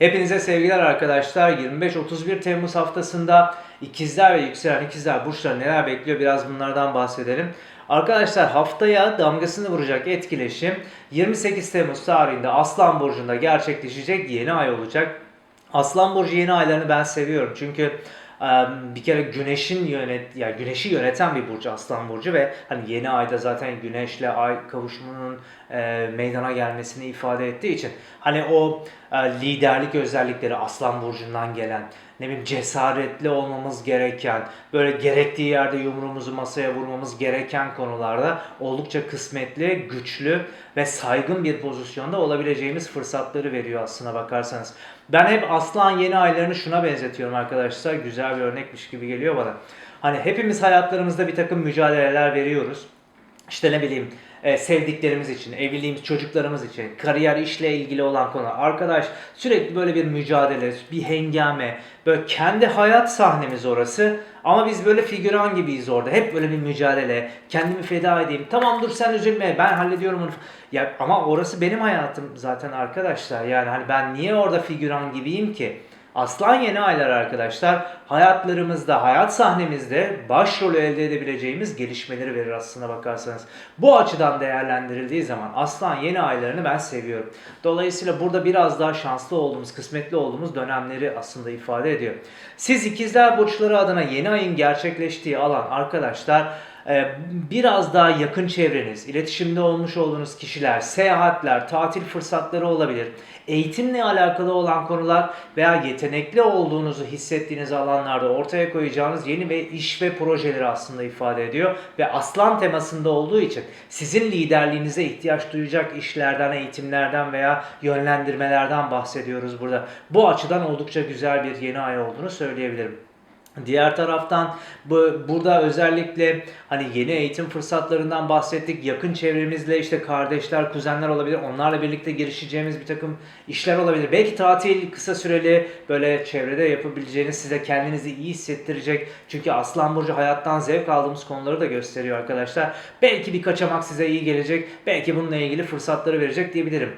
Hepinize sevgiler arkadaşlar. 25-31 Temmuz haftasında ikizler ve yükselen ikizler burçları neler bekliyor biraz bunlardan bahsedelim. Arkadaşlar haftaya damgasını vuracak etkileşim 28 Temmuz tarihinde Aslan Burcu'nda gerçekleşecek yeni ay olacak. Aslan Burcu yeni aylarını ben seviyorum çünkü bir kere güneşin yönet yani güneşi yöneten bir burcu Aslan burcu ve hani yeni ayda zaten güneşle ay kavuşumunun e, meydana gelmesini ifade ettiği için hani o e, liderlik özellikleri Aslan burcundan gelen ne bileyim cesaretli olmamız gereken böyle gerektiği yerde yumruğumuzu masaya vurmamız gereken konularda oldukça kısmetli, güçlü ve saygın bir pozisyonda olabileceğimiz fırsatları veriyor aslına bakarsanız. Ben hep aslan yeni aylarını şuna benzetiyorum arkadaşlar. Güzel bir örnekmiş gibi geliyor bana. Hani hepimiz hayatlarımızda bir takım mücadeleler veriyoruz. İşte ne bileyim e, sevdiklerimiz için, evliliğimiz, çocuklarımız için, kariyer, işle ilgili olan konu. Arkadaş sürekli böyle bir mücadele, bir hengame, böyle kendi hayat sahnemiz orası. Ama biz böyle figüran gibiyiz orada. Hep böyle bir mücadele. Kendimi feda edeyim. Tamam dur sen üzülme. Ben hallediyorum onu. Ya ama orası benim hayatım zaten arkadaşlar. Yani hani ben niye orada figüran gibiyim ki? Aslan yeni aylar arkadaşlar hayatlarımızda, hayat sahnemizde başrolü elde edebileceğimiz gelişmeleri verir aslına bakarsanız. Bu açıdan değerlendirildiği zaman aslan yeni aylarını ben seviyorum. Dolayısıyla burada biraz daha şanslı olduğumuz, kısmetli olduğumuz dönemleri aslında ifade ediyor. Siz ikizler burçları adına yeni ayın gerçekleştiği alan arkadaşlar biraz daha yakın çevreniz, iletişimde olmuş olduğunuz kişiler, seyahatler, tatil fırsatları olabilir. Eğitimle alakalı olan konular veya yetenekli olduğunuzu hissettiğiniz alanlarda ortaya koyacağınız yeni ve iş ve projeleri aslında ifade ediyor. Ve aslan temasında olduğu için sizin liderliğinize ihtiyaç duyacak işlerden, eğitimlerden veya yönlendirmelerden bahsediyoruz burada. Bu açıdan oldukça güzel bir yeni ay olduğunu söyleyebilirim. Diğer taraftan bu burada özellikle hani yeni eğitim fırsatlarından bahsettik. Yakın çevremizle işte kardeşler, kuzenler olabilir. Onlarla birlikte girişeceğimiz bir takım işler olabilir. Belki tatil kısa süreli böyle çevrede yapabileceğiniz size kendinizi iyi hissettirecek. Çünkü Aslan Burcu hayattan zevk aldığımız konuları da gösteriyor arkadaşlar. Belki bir kaçamak size iyi gelecek. Belki bununla ilgili fırsatları verecek diyebilirim.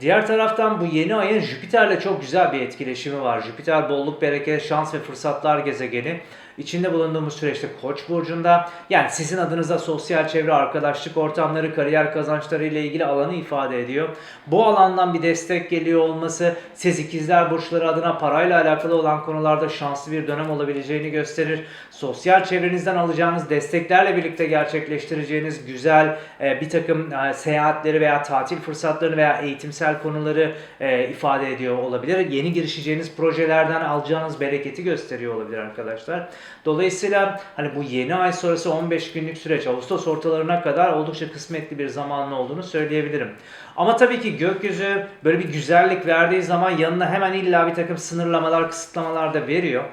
Diğer taraftan bu yeni ayın Jüpiter'le çok güzel bir etkileşimi var. Jüpiter bolluk, bereket, şans ve fırsatlar gezegeni içinde bulunduğumuz süreçte Koç burcunda yani sizin adınıza sosyal çevre, arkadaşlık ortamları, kariyer kazançları ile ilgili alanı ifade ediyor. Bu alandan bir destek geliyor olması siz ikizler burçları adına parayla alakalı olan konularda şanslı bir dönem olabileceğini gösterir. Sosyal çevrenizden alacağınız desteklerle birlikte gerçekleştireceğiniz güzel e, bir takım e, seyahatleri veya tatil fırsatlarını veya eğitimsel konuları e, ifade ediyor olabilir. Yeni girişeceğiniz projelerden alacağınız bereketi gösteriyor olabilir arkadaşlar. Dolayısıyla hani bu yeni ay sonrası 15 günlük süreç Ağustos ortalarına kadar oldukça kısmetli bir zamanlı olduğunu söyleyebilirim. Ama tabii ki gökyüzü böyle bir güzellik verdiği zaman yanına hemen illa bir takım sınırlamalar, kısıtlamalar da veriyor.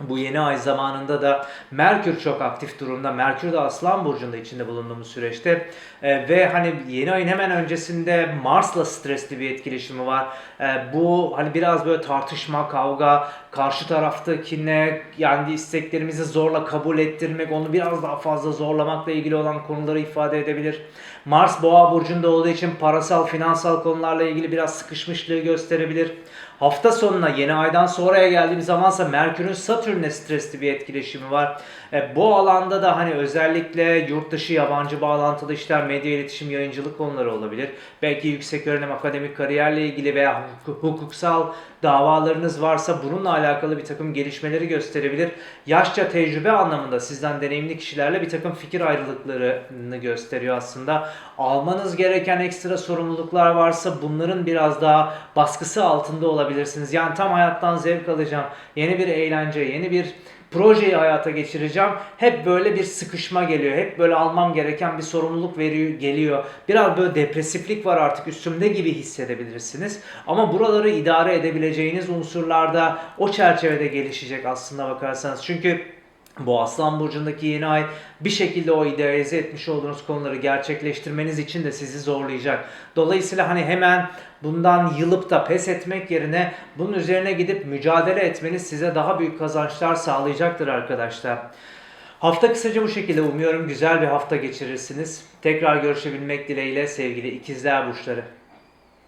Bu yeni ay zamanında da Merkür çok aktif durumda. Merkür de Aslan Burcu'nda içinde bulunduğumuz süreçte. E, ve hani yeni ayın hemen öncesinde Mars'la stresli bir etkileşimi var. E, bu hani biraz böyle tartışma, kavga, karşı taraftakine yani isteklerimizi zorla kabul ettirmek, onu biraz daha fazla zorlamakla ilgili olan konuları ifade edebilir. Mars Boğa burcunda olduğu için parasal, finansal konularla ilgili biraz sıkışmışlığı gösterebilir. Hafta sonuna yeni aydan sonraya geldiğimiz zamansa Merkür'ün Satürn'le stresli bir etkileşimi var. E, bu alanda da hani özellikle yurt dışı yabancı bağlantılı işler, medya iletişim, yayıncılık konuları olabilir. Belki yüksek öğrenim, akademik kariyerle ilgili veya hukuksal davalarınız varsa bununla alakalı bir takım gelişmeleri gösterebilir. Yaşça tecrübe anlamında sizden deneyimli kişilerle bir takım fikir ayrılıklarını gösteriyor aslında. Almanız gereken ekstra sorumluluklar varsa bunların biraz daha baskısı altında olabilirsiniz. Yani tam hayattan zevk alacağım. Yeni bir eğlence, yeni bir projeyi hayata geçireceğim. Hep böyle bir sıkışma geliyor. Hep böyle almam gereken bir sorumluluk veriyor, geliyor. Biraz böyle depresiflik var artık üstümde gibi hissedebilirsiniz. Ama buraları idare edebileceğiniz unsurlarda o çerçevede gelişecek aslında bakarsanız. Çünkü bu Aslan Burcu'ndaki yeni ay bir şekilde o idealize etmiş olduğunuz konuları gerçekleştirmeniz için de sizi zorlayacak. Dolayısıyla hani hemen bundan yılıp da pes etmek yerine bunun üzerine gidip mücadele etmeniz size daha büyük kazançlar sağlayacaktır arkadaşlar. Hafta kısaca bu şekilde umuyorum güzel bir hafta geçirirsiniz. Tekrar görüşebilmek dileğiyle sevgili ikizler burçları.